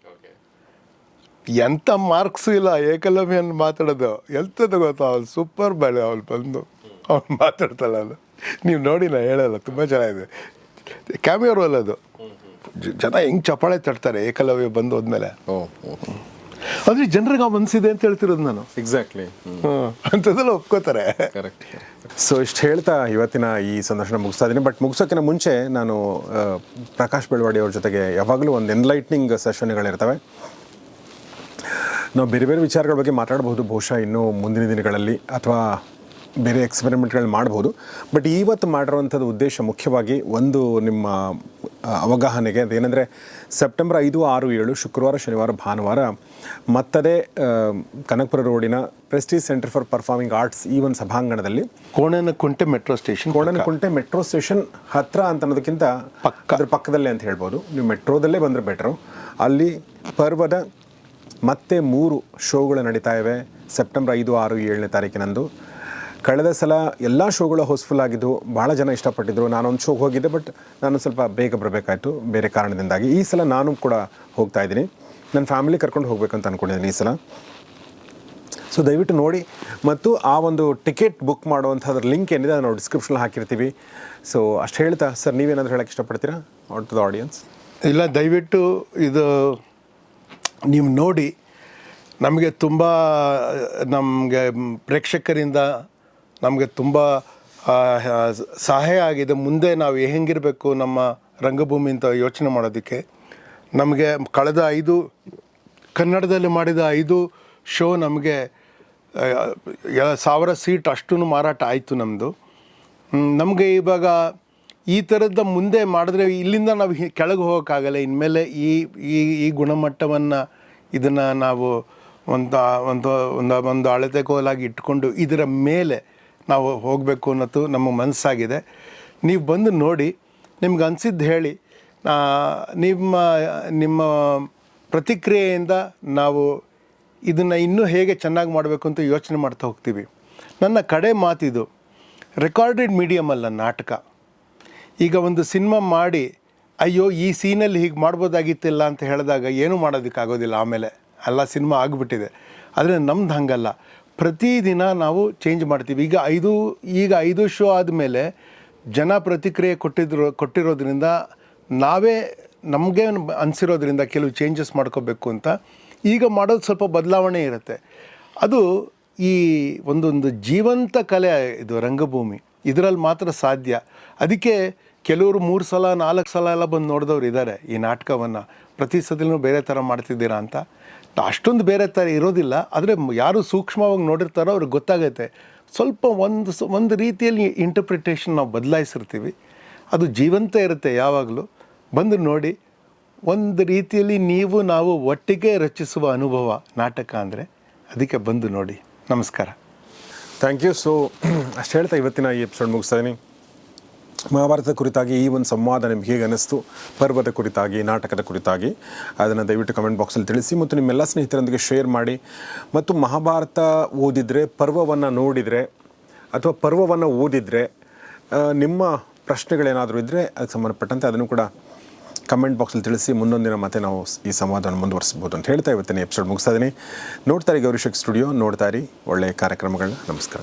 ಎಂಥ ಮಾರ್ಕ್ಸ್ ಇಲ್ಲ ಏಕಲವ್ಯನ್ ಮಾತಾಡೋದು. ಎಂಥದ್ದು ಗೊತ್ತಾ? ಅವ್ನು ಸೂಪರ್ ಬಾಳೆ ಅವ್ಳು ಬಂದು. ಅವ್ನು ಮಾತಾಡ್ತಾಳ ಅದು ನೀವು ನೋಡಿ ನಾ ಹೇಳಲ್ಲ ತುಂಬ ಚೆನ್ನಾಗಿದೆ. ಕ್ಯಾಮಿಯೋ ಅಲ್ಲ ಅದು. ಜನ ಹೆಂಗೆ ಚಪ್ಪಾಳೆ ತಟ್ತಾರೆ ಏಕಲವ್ಯ ಬಂದು ಹೋದ್ಮೇಲೆ. ಅಂದರೆ ಜನರಿಗೆ ಆ ಮನಸ್ಸಿದೆ ಅಂತ ಹೇಳ್ತಿರೋದು ನಾನು. ಎಕ್ಸಾಕ್ಟ್ಲಿ ಅಂಥದ್ದೆಲ್ಲ ಒಪ್ಕೋತಾರೆ. ಕರೆಕ್ಟ್ ಸೊ ಇಷ್ಟು ಹೇಳ್ತಾ ಇವತ್ತಿನ ಈ ಸಂದರ್ಶನ ಮುಗಿಸ್ತಾ ಇದ್ದೀನಿ. ಬಟ್ ಮುಗಿಸೋಕ್ಕಿಂತ ಮುಂಚೆ ನಾನು ಪ್ರಕಾಶ್ ಬೆಳವಾಡಿ ಅವ್ರ ಜೊತೆಗೆ ಯಾವಾಗಲೂ ಒಂದು ಎನ್ಲೈಟ್ನಿಂಗ್ ಸೆಷನ್ಗಳಿರ್ತವೆ ನಾವು ಬೇರೆ ಬೇರೆ ವಿಚಾರಗಳ ಬಗ್ಗೆ ಮಾತಾಡಬಹುದು. ಬಹುಶಃ ಇನ್ನೂ ಮುಂದಿನ ದಿನಗಳಲ್ಲಿ ಅಥವಾ ಬೇರೆ ಎಕ್ಸ್ಪೆರಿಮೆಂಟ್ಗಳು ಮಾಡ್ಬೋದು. ಬಟ್ ಇವತ್ತು ಮಾಡಿರುವಂಥದ್ದು ಉದ್ದೇಶ ಮುಖ್ಯವಾಗಿ ಒಂದು ನಿಮ್ಮ ಅವಗಾಹನೆಗೆ ಅದೇನೆಂದರೆ ಸೆಪ್ಟೆಂಬರ್ ಐದು ಆರು ಏಳು ಶುಕ್ರವಾರ ಶನಿವಾರ ಭಾನುವಾರ ಮತ್ತದೇ ಕನಕಪುರ ರೋಡಿನ Prestige Centre for Performing Arts ಈ ಒಂದು ಸಭಾಂಗಣದಲ್ಲಿ Konanakunte metro station Konanakunte metro station ಹತ್ತಿರ ಅಂತ ಅನ್ನೋದಕ್ಕಿಂತ ಪಕ್ಕ. ಅದ್ರ ಪಕ್ಕದಲ್ಲೇ ಅಂತ ಹೇಳ್ಬೋದು. ನೀವು ಮೆಟ್ರೋದಲ್ಲೇ ಬಂದರೆ ಬೆಟ್ರು. ಅಲ್ಲಿ ಪರ್ವದ ಮತ್ತೆ ಮೂರು ಶೋಗಳು ನಡೀತಾ ಇವೆ. ಸೆಪ್ಟೆಂಬರ್ ಐದು ಆರು ಏಳನೇ ತಾರೀಕಿನಂದು. ಕಳೆದ ಸಲ ಎಲ್ಲ ಶೋಗಳು ಹೌಸ್ಫುಲ್ ಆಗಿದ್ದು ಭಾಳ ಜನ ಇಷ್ಟಪಟ್ಟಿದ್ರು. ನಾನೊಂದು ಶೋಗೆ ಹೋಗಿದ್ದೆ ಬಟ್ ನಾನು ಸ್ವಲ್ಪ ಬೇಗ ಬರಬೇಕಾಯಿತು. ಬೇರೆ ಕಾರಣದಿಂದಾಗಿ. ಈ ಸಲ ನಾನು ಕೂಡ ಹೋಗ್ತಾ ಇದ್ದೀನಿ. ನನ್ನ ಫ್ಯಾಮಿಲಿ ಕರ್ಕೊಂಡು ಹೋಗ್ಬೇಕಂತ ಅಂದ್ಕೊಂಡಿದ್ದೀನಿ ಈ ಸಲ. ಸೊ ದಯವಿಟ್ಟು ನೋಡಿ. ಮತ್ತು ಆ ಒಂದು ಟಿಕೆಟ್ ಬುಕ್ ಮಾಡುವಂಥದ್ರ ಲಿಂಕ್ ಏನಿದೆ ನಾವು ಡಿಸ್ಕ್ರಿಪ್ಷನಲ್ಲಿ ಹಾಕಿರ್ತೀವಿ. ಸೊ ಅಷ್ಟು ಹೇಳ್ತಾ ಸರ್ ನೀವೇನಾದರೂ ಹೇಳಕ್ಕೆ ಇಷ್ಟಪಡ್ತೀರಾ? ಔಟ್ ಟು ದ ಆಡಿಯನ್ಸ್ ಇಲ್ಲ, ದಯವಿಟ್ಟು ಇದು ನೀವು ನೋಡಿ. ನಮಗೆ ತುಂಬ, ನಮಗೆ ಪ್ರೇಕ್ಷಕರಿಂದ ನಮಗೆ ತುಂಬ ಸಹಾಯ ಆಗಿದೆ. ಮುಂದೆ ನಾವು ಹೆಂಗಿರಬೇಕು ನಮ್ಮ ರಂಗಭೂಮಿ ಅಂತ ಯೋಚನೆ ಮಾಡೋದಕ್ಕೆ. ನಮಗೆ ಕಳೆದ ಐದು, ಕನ್ನಡದಲ್ಲಿ ಮಾಡಿದ ಐದು ಶೋ ನಮಗೆ ಸಾವಿರ ಸೀಟ್ ಅಷ್ಟು ಮಾರಾಟ ಆಯಿತು ನಮ್ಮದು ನಮಗೆ ಇವಾಗ ಈ ಥರದ ಮುಂದೆ ಮಾಡಿದ್ರೆ ಇಲ್ಲಿಂದ ನಾವು ಕೆಳಗೆ ಹೋಗೋಕ್ಕಾಗಲ್ಲ. ಇನ್ಮೇಲೆ ಈ ಈ ಈ ಗುಣಮಟ್ಟವನ್ನು ಇದನ್ನು ನಾವು ಒಂದು ಒಂದು ಒಂದು ಒಂದು ಅಳತೆ ಕೋಲಾಗಿ ಇಟ್ಕೊಂಡು ಇದರ ಮೇಲೆ ನಾವು ಹೋಗಬೇಕು ಅನ್ನೋದು ನಮ್ಮ ಮನಸ್ಸಾಗಿದೆ. ನೀವು ಬಂದು ನೋಡಿ, ನಿಮ್ಗೆ ಅನಿಸಿದ್ದು ಹೇಳಿ. ನಿಮ್ಮ ನಿಮ್ಮ ಪ್ರತಿಕ್ರಿಯೆಯಿಂದ ನಾವು ಇದನ್ನು ಇನ್ನೂ ಹೇಗೆ ಚೆನ್ನಾಗಿ ಮಾಡಬೇಕು ಅಂತ ಯೋಚನೆ ಮಾಡ್ತಾ ಹೋಗ್ತೀವಿ. ನನ್ನ ಕಡೆ ಮಾತಿದು ರೆಕಾರ್ಡೆಡ್ ಮೀಡಿಯಮ್ ಅಲ್ಲ ನಾಟಕ. ಈಗ ಒಂದು ಸಿನಿಮಾ ಮಾಡಿ, ಅಯ್ಯೋ, ಈ ಸೀನಲ್ಲಿ ಹೀಗೆ ಮಾಡ್ಬೋದಾಗಿತ್ತಿಲ್ಲ ಅಂತ ಹೇಳಿದಾಗ ಏನೂ ಮಾಡೋದಕ್ಕಾಗೋದಿಲ್ಲ ಆಮೇಲೆ. ಅಲ್ಲ, ಸಿನಿಮಾ ಆಗಿಬಿಟ್ಟಿದೆ. ಆದರೆ ನಮ್ದು ಹಂಗಲ್ಲ. ಪ್ರತಿದಿನ ನಾವು ಚೇಂಜ್ ಮಾಡ್ತೀವಿ. ಈಗ ಐದು ಈಗ ಐದು ಶೋ ಆದಮೇಲೆ ಜನ ಪ್ರತಿಕ್ರಿಯೆ ಕೊಟ್ಟಿದ್ರು, ಕೊಟ್ಟಿರೋದ್ರಿಂದ ನಾವೇ ನಮಗೆ ಅನಿಸಿರೋದ್ರಿಂದ ಕೆಲವು ಚೇಂಜಸ್ ಮಾಡ್ಕೋಬೇಕು ಅಂತ. ಈಗ ಮಾಡೋದು ಸ್ವಲ್ಪ ಬದಲಾವಣೆ ಇರುತ್ತೆ. ಅದು ಈ ಒಂದೊಂದು ಜೀವಂತ ಕಲೆ ಇದು ರಂಗಭೂಮಿ. ಇದರಲ್ಲಿ ಮಾತ್ರ ಸಾಧ್ಯ. ಅದಕ್ಕೆ ಕೆಲವರು ಮೂರು ಸಲ, ನಾಲ್ಕು ಸಲ ಎಲ್ಲ ಬಂದು ನೋಡಿದವ್ರು ಇದ್ದಾರೆ ಈ ನಾಟಕವನ್ನು. ಪ್ರತಿ ಸತಿನೂ ಬೇರೆ ಥರ ಮಾಡ್ತಿದ್ದೀರಾ ಅಂತ. ಅಷ್ಟೊಂದು ಬೇರೆ ಥರ ಇರೋದಿಲ್ಲ. ಆದರೆ ಯಾರು ಸೂಕ್ಷ್ಮವಾಗಿ ನೋಡಿರ್ತಾರೋ ಅವ್ರಿಗೆ ಗೊತ್ತಾಗುತ್ತೆ ಸ್ವಲ್ಪ ಒಂದು ಒಂದು ರೀತಿಯಲ್ಲಿ ಇಂಟರ್ಪ್ರಿಟೇಷನ್ ನಾವು ಬದಲಾಯಿಸಿರ್ತೀವಿ. ಅದು ಜೀವಂತ ಇರುತ್ತೆ ಯಾವಾಗಲೂ. ಬಂದು ನೋಡಿ, ಒಂದು ರೀತಿಯಲ್ಲಿ ನೀವು ನಾವು ಒಟ್ಟಿಗೆ ರಚಿಸುವ ಅನುಭವ, ನಾಟಕ ಅಂದರೆ, ಅದಕ್ಕೆ ಬಂದು ನೋಡಿ. ನಮಸ್ಕಾರ. ಥ್ಯಾಂಕ್ ಯು ಸೊ ಅಷ್ಟು ಹೇಳ್ತಾ ಇವತ್ತಿನ ಈ ಎಪಿಸೋಡ್ ಮುಗಿಸ್ತಾ ಇದೀನಿ. ಮಹಾಭಾರತದ ಕುರಿತಾಗಿ ಈ ಒಂದು ಸಂವಾದ ನಿಮ್ಗೆ ಹೇಗೆ ಅನ್ನಿಸ್ತು? ಪರ್ವದ ಕುರಿತಾಗಿ, ನಾಟಕದ ಕುರಿತಾಗಿ ಅದನ್ನು ದಯವಿಟ್ಟು ಕಮೆಂಟ್ ಬಾಕ್ಸಲ್ಲಿ ತಿಳಿಸಿ ಮತ್ತು ನಿಮ್ಮೆಲ್ಲ ಸ್ನೇಹಿತರೊಂದಿಗೆ ಶೇರ್ ಮಾಡಿ. ಮತ್ತು ಮಹಾಭಾರತ ಓದಿದರೆ, ಪರ್ವವನ್ನು ನೋಡಿದರೆ ಅಥವಾ ಪರ್ವವನ್ನು ಓದಿದರೆ ನಿಮ್ಮ ಪ್ರಶ್ನೆಗಳೇನಾದರೂ ಇದ್ದರೆ ಅದಕ್ಕೆ ಸಂಬಂಧಪಟ್ಟಂತೆ ಅದನ್ನು ಕೂಡ ಕಮೆಂಟ್ ಬಾಕ್ಸಲ್ಲಿ ತಿಳಿಸಿ ಮುಂದೊಂದಿನ ಮತ್ತೆ ನಾವು ಈ ಸಂವಾದವನ್ನು ಮುಂದುವರಿಸ್ಬೋದು ಅಂತ ಹೇಳ್ತಾ ಇವತ್ತಿನ ಎಪಿಸೋಡ್ ಮುಗಿಸ್ತಾ ಇದ್ದೀನಿ. ನೋಡ್ತಾ ಗೌರಿಶಕ್ ಸ್ಟುಡಿಯೋ ನೋಡ್ತಾ ಇರಿ ಒಳ್ಳೆಯ ಕಾರ್ಯಕ್ರಮಗಳನ್ನ. ನಮಸ್ಕಾರ.